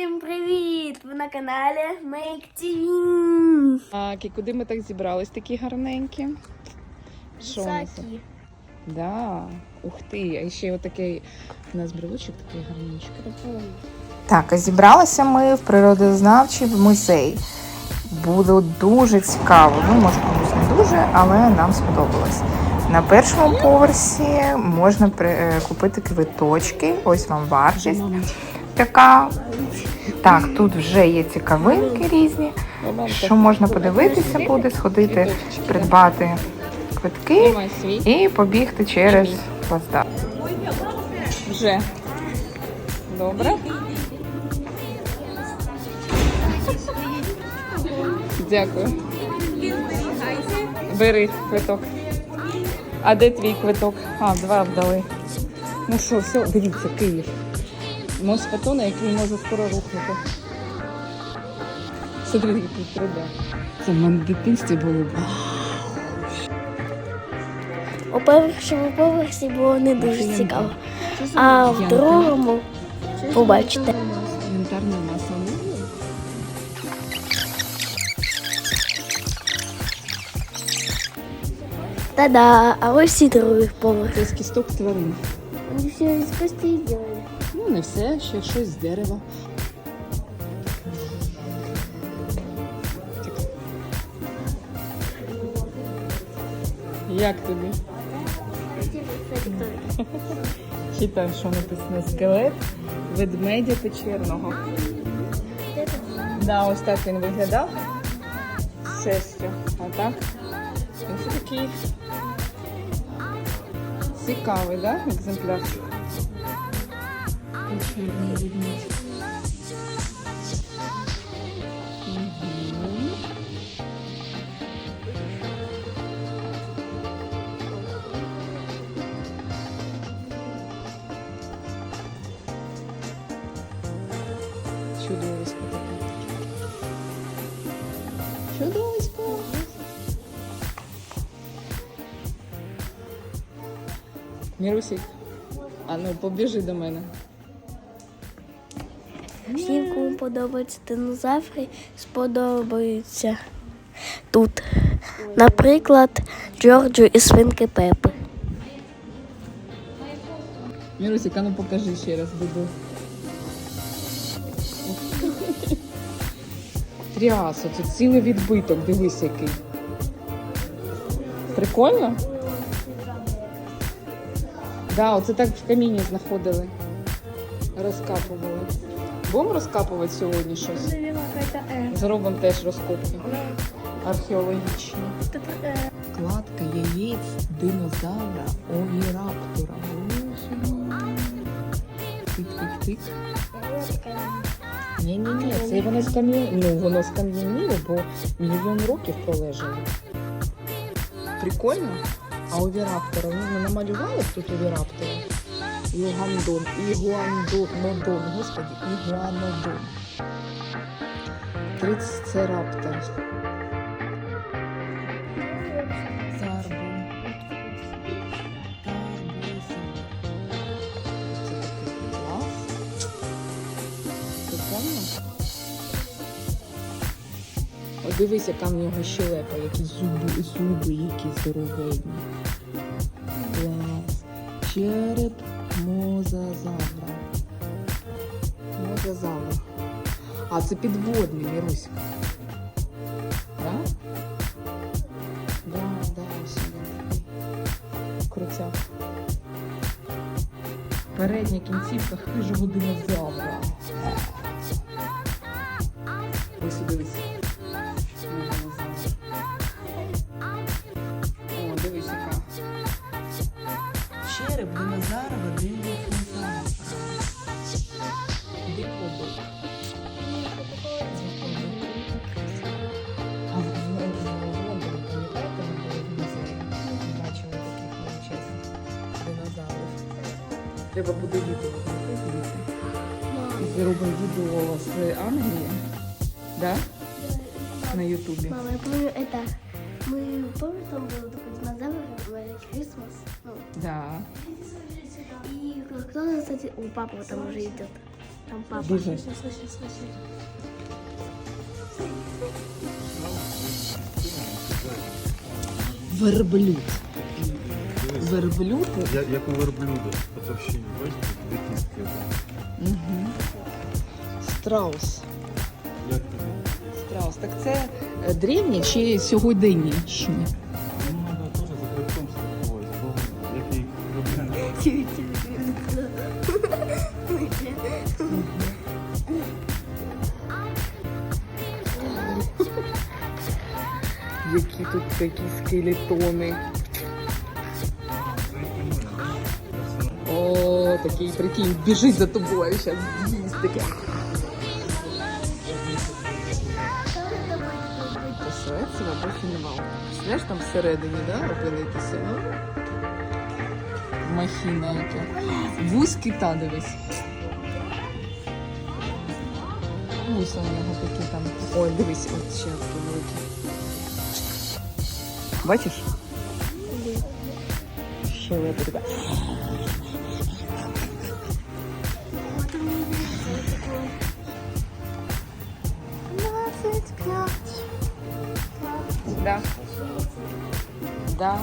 Всім привіт! Ви на каналі Make TV. Так, і куди ми так зібрались такі гарненькі? Що у нас? Високі. Да. Ух ти, а ще отакий у нас брелочок такий гарненький. Так, а зібралися ми в природознавчий музей. Буде дуже цікаво. Ну, може, комусь не дуже, але нам сподобалось. На першому поверсі можна при- е, купити квиточки. Ось вам вартість така. Так, тут вже є цікавинки різні. Що можна подивитися буде, сходити, придбати квитки і побігти через плацдарм. Вже. Добре. Дякую. Бери квиток. А де твій квиток? А, два вдали. Ну що, все, дивіться, Київ. Мост Фотона, який може скоро рухнути. Смотри, який 3D. Це в мене в дитинстві було. У першому поверсі було не дуже цікаво. А в другому побачите. Янтарне масло. Та-да, а ось і другий поверх. Це з кісток тварин. Вони все из костей делали. Не все, ще щось з дерева. Як тобі? Читай, що написано скелет ведмедя печерного. Да, ось так він виглядав. З шестю. А так. Ось такий цікавий, да, екземпляр? Ведмедь. Мгм. Чудовисько таке. Чудовисько. Мірусік, а ну побіжи до мене. Всім, кому подобаються динозаври, сподобаються тут. Наприклад, Джорджу і свинки Пепи. Мірусік, а ну покажи ще раз Дуду. Тріасо, це цілий відбиток, дивись який. Прикольно? Да, оце так в каміні знаходили. Розкапували. Будемо розкапувати сьогодні щось? Зробимо теж розкопки. Археологічні. Кладка яєць динозавра овіраптора. Тик-тик-тик. Ні, ні, ні, це воно скам'яніло. Ну, воно скам'яніло, бо мільйон років пролежало. Прикольно? А овіраптора, ну, намалювали тут овіраптора. Ігуандон, ігуандон, господи, ігуанодон. Трицераптор. Тарбо. Це такий клас. Прикольно. Дивись, яка в нього щелепа, які зуби, зуби, які здоровенні. Клас. Череп мозазавра. Мозазавр. А, це підводний, Міруська. Да? Да, да, ось він такий. Крутяк. Передня кінцівка хижого динозавра. Ось дивись. Дивись, яка. Череп динозавра. Мы, помнишь, там был такой динозавр, Merry Christmas? Ну, Да. и кто-то, кстати, у папы там уже идет. Там папа. Біжи. Щас, щас, щас, щас, щас. Верблюд. Верблюд? Я, як у верблюда по товщині, бачите, дві кістки. Угу. Страус. Як. Так це е, древні чи сьогоденнішні? Ну, треба який верблюд. Які тут такі скелетони. О, такий прикинь, біжить за тобою, зараз з'їсть таке. Знаєш, там всередині, да, опинитися, ну? Махіна яка. Вузь кита дивись. Вуса у нього такі там. Ой, дивись, от ще такий великий. Бачиш? Ще лебедка. Да. Да.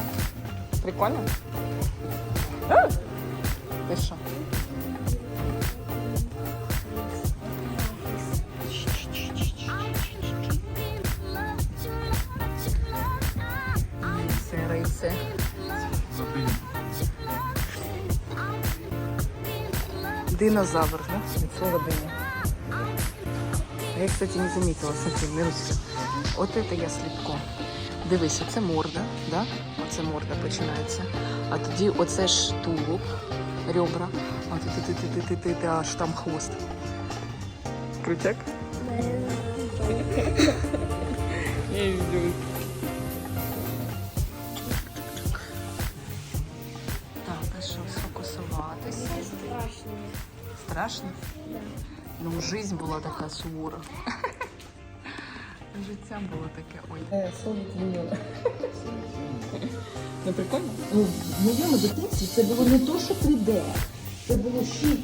Прикольно? А! Ти. Динозавр, да? Від слова. Я, кстати, не заметила, смотри, Мируська. От це я слідко. Дивись, оце морда, да? Оце морда починається. А тоді оце ж тулуб, ребра. А ти ти ти ти ти аж там хвост. Крутяк? Я люблю. Так, а що, сфокусуватися? Страшно. Страшно? Ну, жизнь була така сувора. Життя було таке, ой. Сонік Ліона. Не прикольно? Ну, в моєму дитинстві це було не то, що 3D, це було 6D.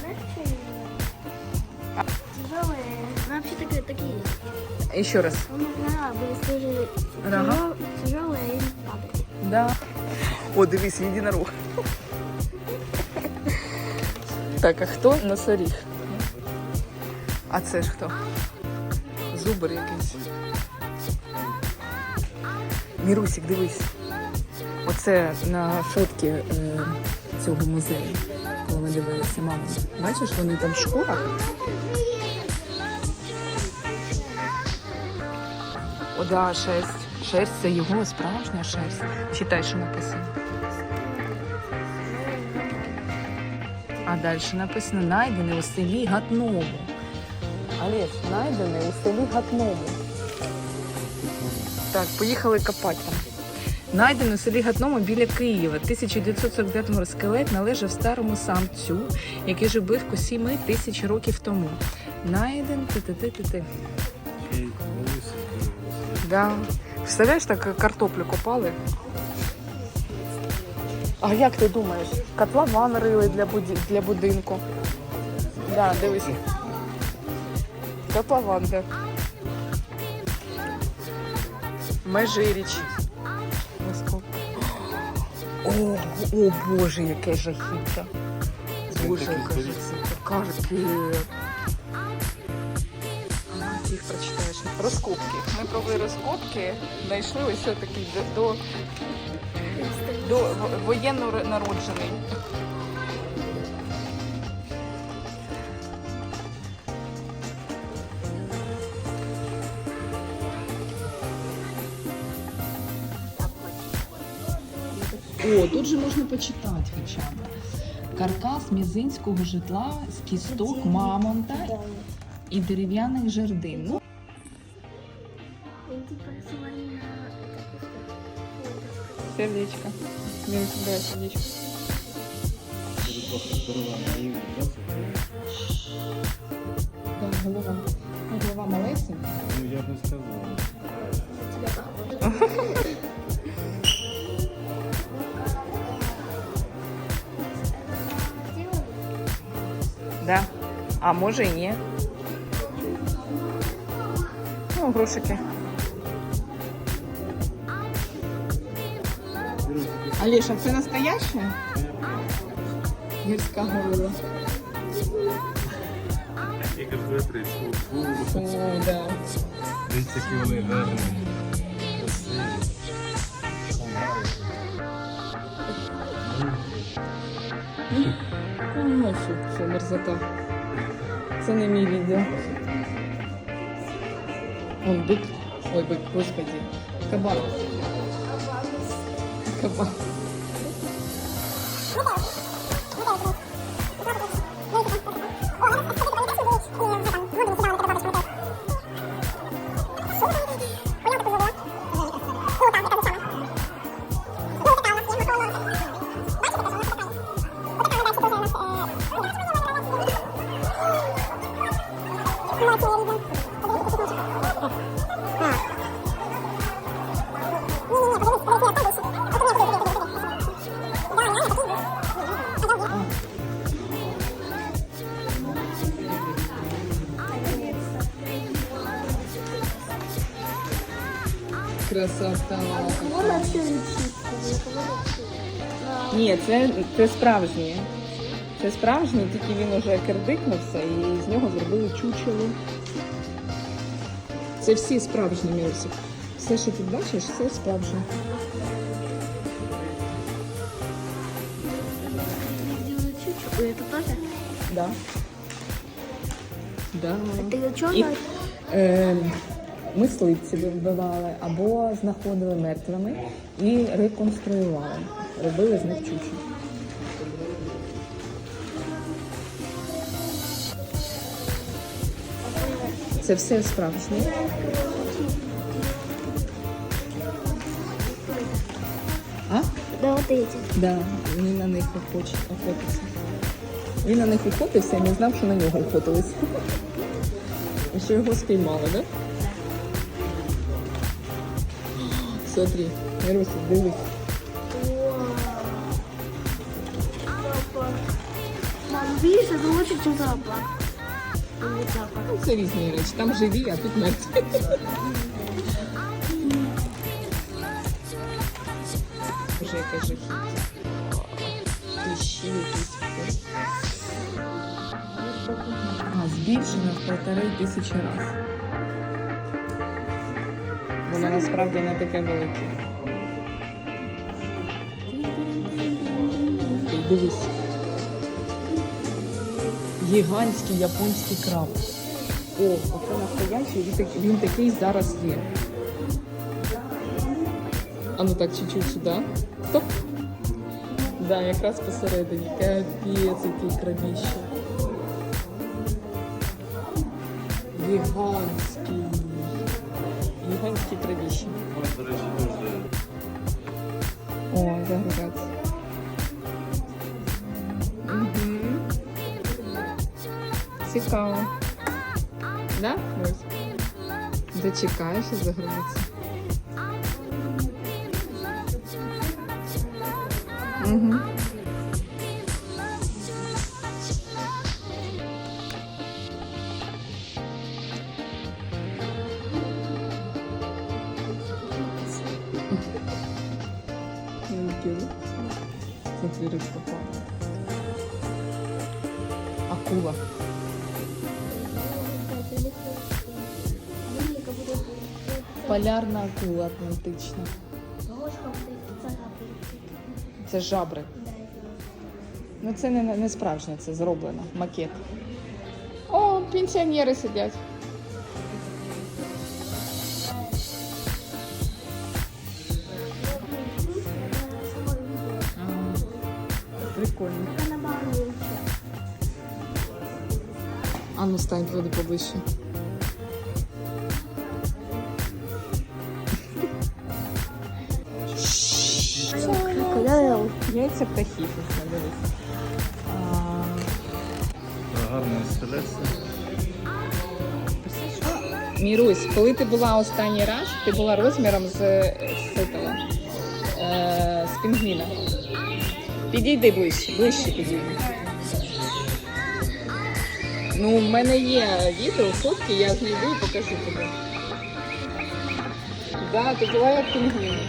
Знаешь, что я Тяжелые. Ну, вообще такие, такие. Ще раз. У них рога были тоже Рога? тяжелые и падали. Да. О, дивись, єдинорог. Так, а хто носоріг? А це ж хто? Зубр якийсь. Мірусік, дивись. Оце на фотки е, цього музею, коли ми дивилися маму. Бачиш, вони там в шкурах. О, да, шерсть. Шерсть це його справжня шерсть. Читай, що написано. А далі написано найдений у селі Гатному. Олеж, найдений у селі Гатному. Так, поїхали копати там. Найдений у селі Гатному біля Києва. 1949 році скелет належав старому самцю, який жив близько 7 тисяч років тому. Найден ти-ти-ти-ти-ти. Да. Представляєш, так картоплю копали. А як ти думаєш? Котлован рили для, буді... для будинку. Да, дивись. Котлован, да. Межиріч. О, о Боже, яке жахіття. Боже, яке жахіття. Ти їх прочитаєш. Розкопки. Ми провели розкопки, знайшли ось такий до, до воєнно народжений. О, тут же можна почитати хоча б. Каркас мізинського житла з кісток мамонта і дерев'яних жердин. Ну, сердечко. Дим, собирай сердечко. Да, голова. Ну, голова малесенька. Ну, я бы сказал. Да. А может и ні. Ну, грушики. Аліша, це настояще? Гірська 30. О, да. Дивіться, які вони гарні. Красиві. Ну, фу, фу, мерзота. Це не мій відео. Он бик. Ой, бик, господи. Кабан. Кабан. Це, справжнє. Це справжнє, тільки він уже кердикнувся і з нього зробили чучело. Це всі справжні мірці. Все, що ти бачиш, це справжнє. Это? Да. Да. І, е, мисливців вбивали або знаходили мертвими і реконструювали. Робили з них чучі. Це все справжнє. А? Да, вот эти. Да, він на них охоче, охотиться. Він на них охотився і не знав, що на нього охотились. І що його спіймали, да? Смотри, Мируся, дивись. Мам, видишь, это лучше, чем зоопарк. Ну, це різні речі. Там живі, а тут мертві. Боже, яке жахіття. А, збільшена в полтори тисячі разів. Воно насправді не таке велике. Дивись. Гігантський японський краб. О, оце настоящий, він, так- він такий зараз є. А ну так, чуть-чуть сюди. Стоп. Да, якраз посередині. Капець, який крабіще. Гігантський. Гігантський крабіще. Речі, О, загружаться. Цікаво. Да? Ось. Дочекаєш і загрузиться. Угу. Смотри, рыбка плавает. Акула. Полярна акула атлантична. Це жабри. Ну це не, не справжнє, це зроблено. Макет. О, пенсіонери сидять. Прикольно. А ну стань туди поближче. Яйця птахів, гарна інсталяція. Мірусь, коли ти була останній раз, ти була розміром з, з, е, з пінгвіна. Підійди ближче, ближче підійди. Ну, в мене є відео, фотки, я знайду і покажу тобі. Да, ти була як пінгвін.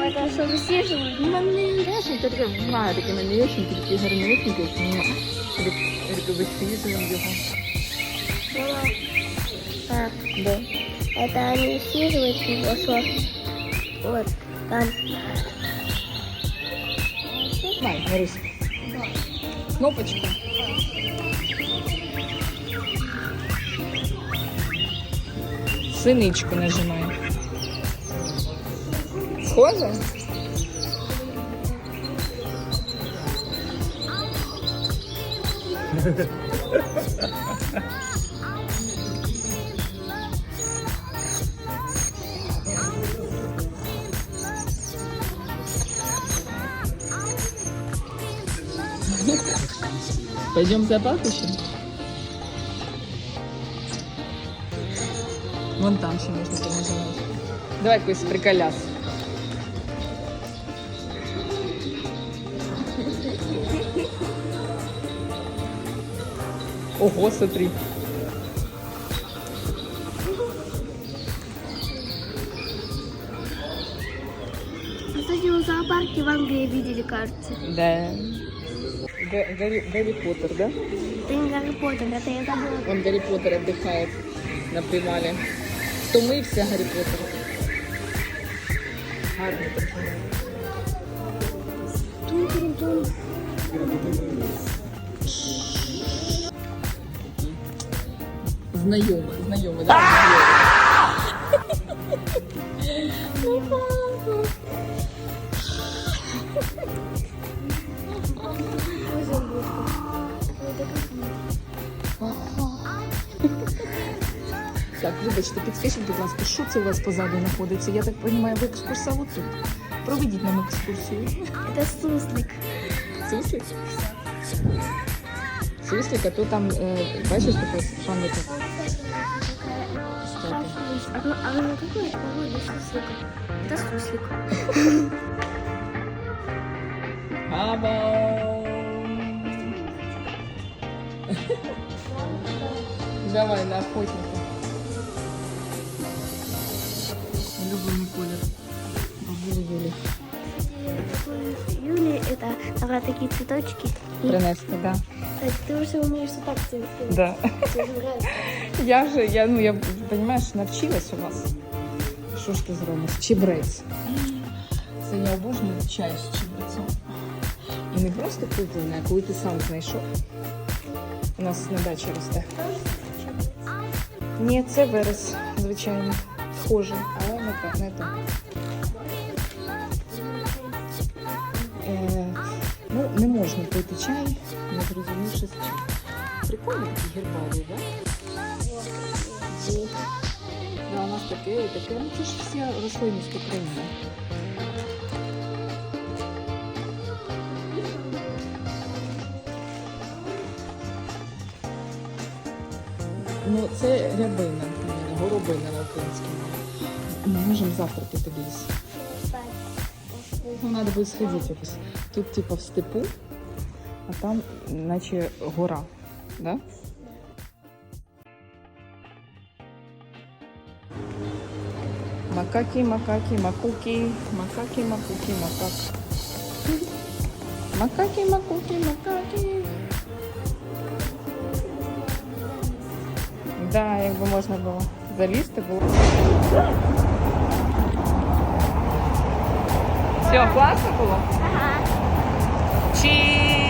Ой, та що всі живуть? Ну, вони яшенька така, знаю, такі малесенькі, такі гарнесенькі. Висвіжуємо його. Мама, Так, да. это они съедают его, что вот там. Знай, Марись. Кнопочку. Синичку нажимай. Схоже? Пойдем в зоопарк еще? Вон там еще можно понажимать. Давай какой-то приколяс. Ого, смотри. Кстати, в зоопарке в Англии видели, кажется. Да. Гарри, Гарри Поттер, да? Это не Гарри Поттер, это я забыла. Он Гарри Поттер отдыхает на привале. Втомився Гаррі Поттер. Гарний персонаж. Тун-тун-тун. Знайомий, знайомий? Так, вибачте, підскажіть, будь ласка, що це у вас позаду знаходиться? Я так розумію, ви екскурсовод тут. Проведіть нам екскурсію. Это суслик. Суслик? Суслик, а то там, е, бачиш, таке пам'ятник. Статуя. А, ну- а вы на какой породе суслика? Это суслик. Або. Давай на охотника. это она такие цветочки. Принести, да. Кстати, ты уже умеешь вот так цветы. Да. Тебе нравится. Я вже, я, ну, я, розумієш, навчилась у вас. Що ж ти зробиш? Чебрець. Це я обожнюю чай з чебрецем. І не просто куплений, а коли ти сам знайшов. У нас на дачі росте. Ні, це верес, звичайно. Схожий, але не те, Ну, не можна пити чай, не зрозумівши з чим. Прикольно такі гербарії, так? Да? У нас таке і таке. Ну, це ж вся рослинність України. Ну, це рябина, горобина на українському. Ми можемо завтра піти в. Ну, треба буде сходити якось. Тут, типу, в степу, а там, наче гора. Да? Макаки, макаки, макуки, макаки, макуки, макак. Макаки, макуки, макаки. Да, якби можна було залізти, було. Все, класно було? Ага. Cheese!